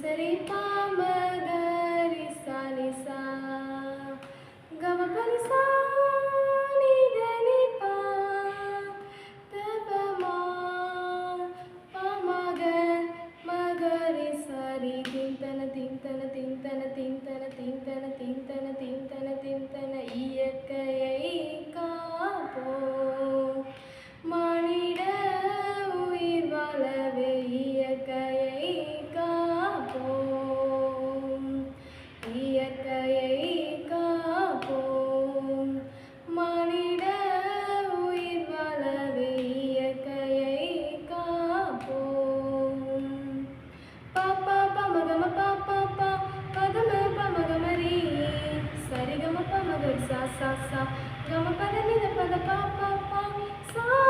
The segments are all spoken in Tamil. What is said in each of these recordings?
ಸರಿ ಪಾಮ ಗರಿ ಸಾಲಿ ಸಾ ಗಮ ಪರಿ ಸಾ திந்தன திந்தன திந்தன திந்தன திந்தன திந்தன திந்தன இயற்கை sa sa ga ma pa da ni da pa da pa pa pa sa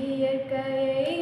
இயற்கையை